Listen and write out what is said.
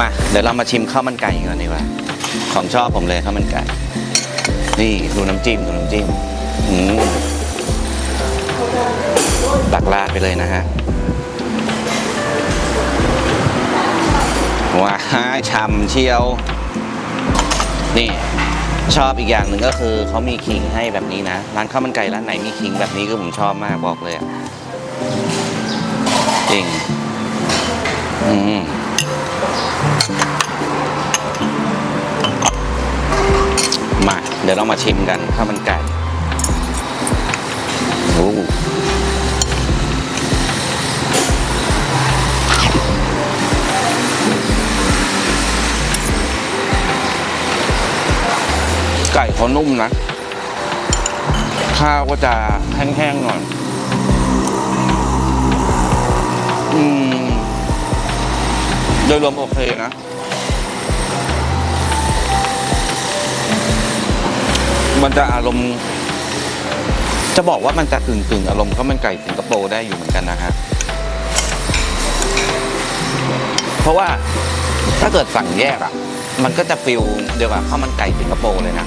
มาเดี๋ยวเรามาชิมข้าวมันไก่กันดีกว่า ของชอบผมเลยข้าวมันไก่ นี่ดูน้ำจิ้มดูน้ำจิ้มอืมตักราดไปเลยนะฮะว้ายฉ่ำเชียว นี่ชอบอีกอย่างหนึ่งก็คือเขามีขิงให้แบบนี้นะ ร้านข้าวมันไก่ร้านไหนมีขิงแบบนี้คือผมชอบมากบอกเลยจริง อืม มา เดี๋ยวเรามาชิมกันข้าวมันไก่โอ้ไก่เขานุ่มนะ ข้าวก็จะแห้งๆหน่อย โดยรวมโอเคนะ มันจะอารมณ์ จะบอกว่ามันจะกึ่งกึ่งอารมณ์ข้าวมันไก่สิงคโปร์ได้อยู่เหมือนกันนะฮะเพราะว่าถ้าเกิดสั่งแยกอะ มันก็จะฟิลเดียวกับข้าวมันไก่สิงคโปร์เลยนะ